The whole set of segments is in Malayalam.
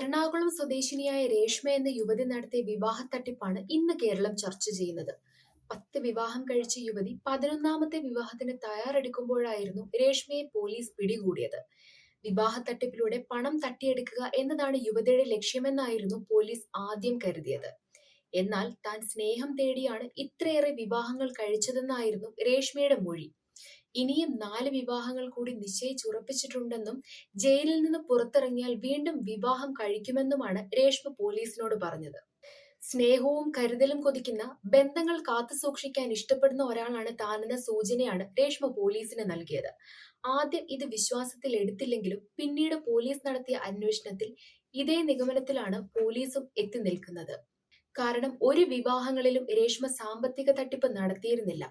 എറണാകുളം സ്വദേശിനിയായ രേഷ്മ എന്ന യുവതി നടത്തിയ വിവാഹ തട്ടിപ്പാണ് ഇന്ന് കേരളം ചർച്ച ചെയ്യുന്നത്. പത്ത് വിവാഹം കഴിച്ച യുവതി പതിനൊന്നാമത്തെ വിവാഹത്തിന് തയ്യാറെടുക്കുമ്പോഴായിരുന്നു രേഷ്മയെ പോലീസ് പിടികൂടിയത്. വിവാഹ തട്ടിപ്പിലൂടെ പണം തട്ടിയെടുക്കുക എന്നതാണ് യുവതിയുടെ ലക്ഷ്യമെന്നായിരുന്നു പോലീസ് ആദ്യം കരുതിയത്. എന്നാൽ താൻ സ്നേഹം തേടിയാണ് ഇത്രയേറെ വിവാഹങ്ങൾ കഴിച്ചതെന്നായിരുന്നു രേഷ്മയുടെ മൊഴി. ഇനിയും നാല് വിവാഹങ്ങൾ കൂടി നിശ്ചയിച്ചുറപ്പിച്ചിട്ടുണ്ടെന്നും ജയിലിൽ നിന്ന് പുറത്തിറങ്ങിയാൽ വീണ്ടും വിവാഹം കഴിക്കുമെന്നുമാണ് രേഷ്മ പോലീസിനോട് പറഞ്ഞത്. സ്നേഹവും കരുതലും കൊതിക്കുന്ന ബന്ധങ്ങൾ കാത്തു സൂക്ഷിക്കാൻ ഇഷ്ടപ്പെടുന്ന ഒരാളാണ് താനെന്ന സൂചനയാണ് രേഷ്മ പോലീസിന് നൽകിയത്. ആദ്യം ഇത് വിശ്വാസത്തിൽ എടുത്തില്ലെങ്കിലും പിന്നീട് പോലീസ് നടത്തിയ അന്വേഷണത്തിൽ ഇതേ നിഗമനത്തിലാണ് പോലീസും എത്തി നിൽക്കുന്നത്. കാരണം ഒരു വിവാഹങ്ങളിലും രേഷ്മ സാമ്പത്തിക തട്ടിപ്പ് നടത്തിയിരുന്നില്ല.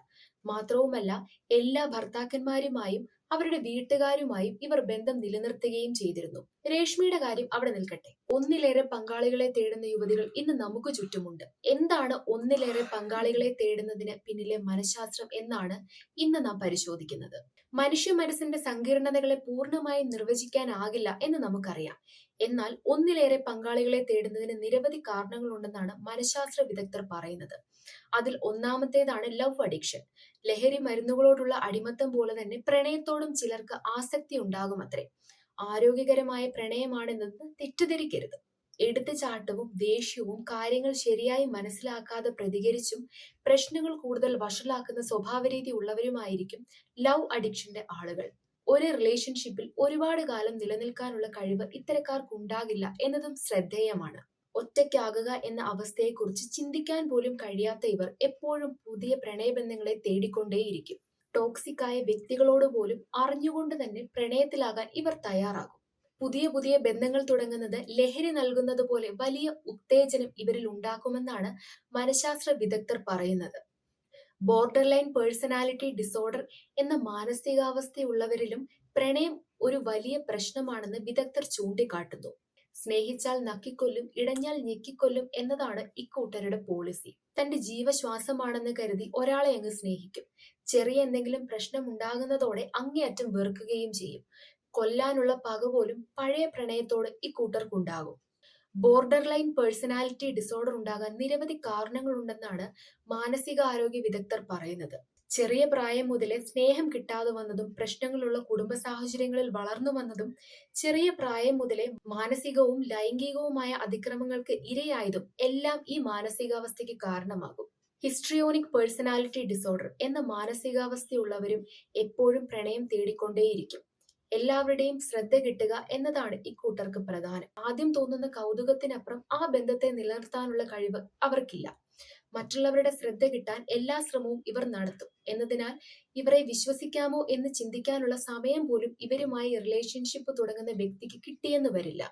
മാത്രവുമല്ല എല്ലാ ഭർത്താക്കന്മാരുമായും അവരുടെ വീട്ടുകാരുമായും ഇവർ ബന്ധം നിലനിർത്തുകയും ചെയ്തിരുന്നു. രേഷ്മിയുടെ കാര്യം അവിടെ നിൽക്കട്ടെ. ഒന്നിലേറെ പങ്കാളികളെ തേടുന്ന യുവതികൾ ഇന്ന് നമുക്ക് ചുറ്റുമുണ്ട്. എന്താണ് ഒന്നിലേറെ പങ്കാളികളെ തേടുന്നതിന് പിന്നിലെ മനഃശാസ്ത്രം എന്നാണ് ഇന്ന് നാം പരിശോധിക്കുന്നത്. മനുഷ്യ മനസ്സിന്റെ സങ്കീർണതകളെ പൂർണമായും നിർവചിക്കാനാകില്ല എന്ന് നമുക്കറിയാം. എന്നാൽ ഒന്നിലേറെ പങ്കാളികളെ തേടുന്നതിന് നിരവധി കാരണങ്ങളുണ്ടെന്നാണ് മനഃശാസ്ത്ര വിദഗ്ധർ പറയുന്നത്. അതിൽ ഒന്നാമത്തേതാണ് ലവ് അഡിക്ഷൻ. ലഹരി മരുന്നുകളോടുള്ള അടിമത്തം പോലെ തന്നെ പ്രണയത്തോടും ചിലർക്ക് ആസക്തി ഉണ്ടാകും അത്രേ ആരോഗ്യകരമായ പ്രണയമാണെന്നത് തെറ്റിദ്ധരിക്കരുത്. എടുത്തുചാട്ടവും ദേഷ്യവും കാര്യങ്ങൾ ശരിയായി മനസ്സിലാക്കാതെ പ്രതികരിച്ചും പ്രശ്നങ്ങൾ കൂടുതൽ വഷളാക്കുന്ന സ്വഭാവരീതി ഉള്ളവരുമായിരിക്കും ലവ് അഡിക്ഷന്റെ ആളുകൾ. ഒരു റിലേഷൻഷിപ്പിൽ ഒരുപാട് കാലം നിലനിൽക്കാനുള്ള കഴിവ് ഇത്തരക്കാർക്കുണ്ടാകില്ല എന്നതും ശ്രദ്ധേയമാണ്. ഒറ്റയ്ക്കാകുക എന്ന അവസ്ഥയെക്കുറിച്ച് ചിന്തിക്കാൻ പോലും കഴിയാത്ത ഇവർ എപ്പോഴും പുതിയ പ്രണയബന്ധങ്ങളെ തേടിക്കൊണ്ടേയിരിക്കും. ടോക്സിക് ആയ വ്യക്തികളോട് പോലും അറിഞ്ഞുകൊണ്ട് തന്നെ പ്രണയത്തിലാകാൻ ഇവർ തയ്യാറാകും. പുതിയ പുതിയ ബന്ധങ്ങൾ തുടങ്ങുന്നത് ലഹരി നൽകുന്നത് പോലെ വലിയ ഉത്തേജനം ഇവരിൽ ഉണ്ടാക്കുമെന്നാണ് മനഃശാസ്ത്ര വിദഗ്ധർ പറയുന്നത്. ബോർഡർ ലൈൻ പേഴ്സണാലിറ്റി ഡിസോർഡർ എന്ന മാനസികാവസ്ഥയുള്ളവരിലും പ്രണയം ഒരു വലിയ പ്രശ്നമാണെന്ന് വിദഗ്ധർ ചൂണ്ടിക്കാട്ടുന്നു. സ്നേഹിച്ചാൽ നക്കിക്കൊല്ലും ഇടഞ്ഞാൽ ഞെക്കിക്കൊല്ലും എന്നതാണ് ഇക്കൂട്ടരുടെ പോളിസി തന്റെ ജീവശ്വാസമാണെന്ന് കരുതി ഒരാളെ അങ്ങ് സ്നേഹിക്കും. ചെറിയ എന്തെങ്കിലും പ്രശ്നം ഉണ്ടാകുന്നതോടെ അങ്ങേയറ്റം വെറുക്കുകയും ചെയ്യും. കൊല്ലാനുള്ള പക പോലും പഴയ പ്രണയത്തോട് ഇക്കൂട്ടർക്കുണ്ടാകും. ബോർഡർ ലൈൻ പേഴ്സണാലിറ്റി ഡിസോർഡർ ഉണ്ടാകാൻ നിരവധി കാരണങ്ങളുണ്ടെന്നാണ് മാനസികാരോഗ്യ വിദഗ്ധർ പറയുന്നത്. ചെറിയ പ്രായം മുതലേ സ്നേഹം കിട്ടാതെ വന്നതും പ്രശ്നങ്ങളുള്ള കുടുംബ സാഹചര്യങ്ങളിൽ വളർന്നു വന്നതും ചെറിയ പ്രായം മുതലേ മാനസികവും ലൈംഗികവുമായ അതിക്രമങ്ങൾക്ക് ഇരയായതും എല്ലാം ഈ മാനസികാവസ്ഥയ്ക്ക് കാരണമാകും. ഹിസ്ട്രിയോണിക് പേഴ്സണാലിറ്റി ഡിസോർഡർ എന്ന മാനസികാവസ്ഥയുള്ളവരും എപ്പോഴും പ്രണയം തേടിക്കൊണ്ടേയിരിക്കും. എല്ലാവരുടെയും ശ്രദ്ധ കിട്ടുക എന്നതാണ് ഇക്കൂട്ടർക്ക് പ്രധാനം. ആദ്യം തോന്നുന്ന കൗതുകത്തിനപ്പുറം ആ ബന്ധത്തെ നിലനിർത്താനുള്ള കഴിവ് അവർക്കില്ല. മറ്റുള്ളവരുടെ ശ്രദ്ധ കിട്ടാൻ എല്ലാ ശ്രമവും ഇവർ നടത്തും. എന്നതിനാൽ ഇവരെ വിശ്വസിക്കാമോ എന്ന് ചിന്തിക്കാനുള്ള സമയം പോലും ഇവരുമായി റിലേഷൻഷിപ്പ് തുടങ്ങുന്ന വ്യക്തിക്ക് കിട്ടിയെന്ന് വരില്ല.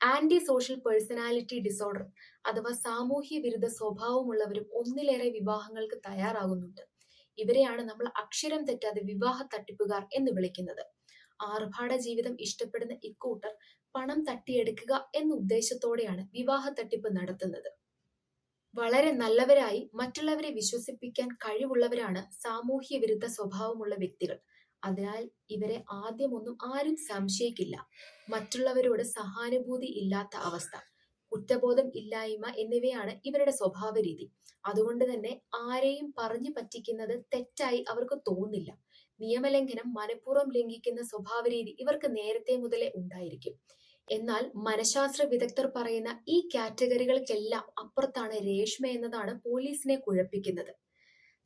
ആന്റി സോഷ്യൽ പേഴ്സണാലിറ്റി ഡിസോർഡർ അഥവാ സാമൂഹ്യ വിരുദ്ധ സ്വഭാവമുള്ളവരും ഒന്നിലേറെ വിവാഹങ്ങൾക്ക് തയ്യാറാകുന്നുണ്ട്. ഇവരെയാണ് നമ്മൾ അക്ഷരം തെറ്റാതെ വിവാഹ തട്ടിപ്പുകാർ എന്ന് വിളിക്കുന്നത്. ആർഭാട ജീവിതം ഇഷ്ടപ്പെടുന്ന ഇക്കൂട്ടർ പണം തട്ടിയെടുക്കുക എന്ന ഉദ്ദേശത്തോടെയാണ് വിവാഹ തട്ടിപ്പ് നടത്തുന്നത്. വളരെ നല്ലവരായി മറ്റുള്ളവരെ വിശ്വസിപ്പിക്കാൻ കഴിവുള്ളവരാണ് സാമൂഹ്യ വിരുദ്ധ സ്വഭാവമുള്ള വ്യക്തികൾ. അതിനാൽ ഇവരെ ആദ്യമൊന്നും ആരും സംശയിക്കില്ല. മറ്റുള്ളവരോട് സഹാനുഭൂതി ഇല്ലാത്ത അവസ്ഥ കുറ്റബോധം ഇല്ലായ്മ എന്നിവയാണ് ഇവരുടെ സ്വഭാവ രീതി അതുകൊണ്ട് തന്നെ ആരെയും പറഞ്ഞു പറ്റിക്കുന്നത് തെറ്റായി അവർക്ക് തോന്നില്ല. നിയമലംഘനം മനഃപൂർവം ലംഘിക്കുന്ന സ്വഭാവ രീതി ഇവർക്ക് നേരത്തെ മുതലേ ഉണ്ടായിരിക്കും. എന്നാൽ മനഃശാസ്ത്ര വിദഗ്ധർ പറയുന്ന ഈ കാറ്റഗറികൾക്കെല്ലാം അപ്പുറത്താണ് രേഷ്മ എന്നതാണ് പോലീസിനെ കുഴപ്പിക്കുന്നത്.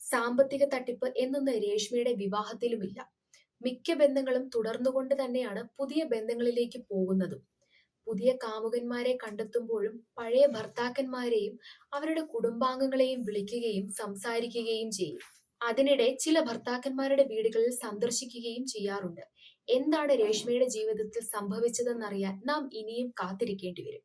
സാമ്പത്തിക തട്ടിപ്പ് എന്നൊന്ന് രേഷ്മയുടെ വിവാഹത്തിലുമില്ല. മിക്ക ബന്ധങ്ങളും തുടർന്നുകൊണ്ട് തന്നെയാണ് പുതിയ ബന്ധങ്ങളിലേക്ക് പോകുന്നതും. പുതിയ കാമുകന്മാരെ കണ്ടെത്തുമ്പോഴും പഴയ ഭർത്താക്കന്മാരെയും അവരുടെ കുടുംബാംഗങ്ങളെയും വിളിക്കുകയും സംസാരിക്കുകയും ചെയ്യും. അതിനിടെ ചില ഭർത്താക്കന്മാരുടെ വീടുകളിൽ സന്ദർശിക്കുകയും ചെയ്യാറുണ്ട്. എന്താണ് രേഷ്മയുടെ ജീവിതത്തിൽ സംഭവിച്ചതെന്നറിയാൻ നാം ഇനിയും കാത്തിരിക്കേണ്ടി വരും.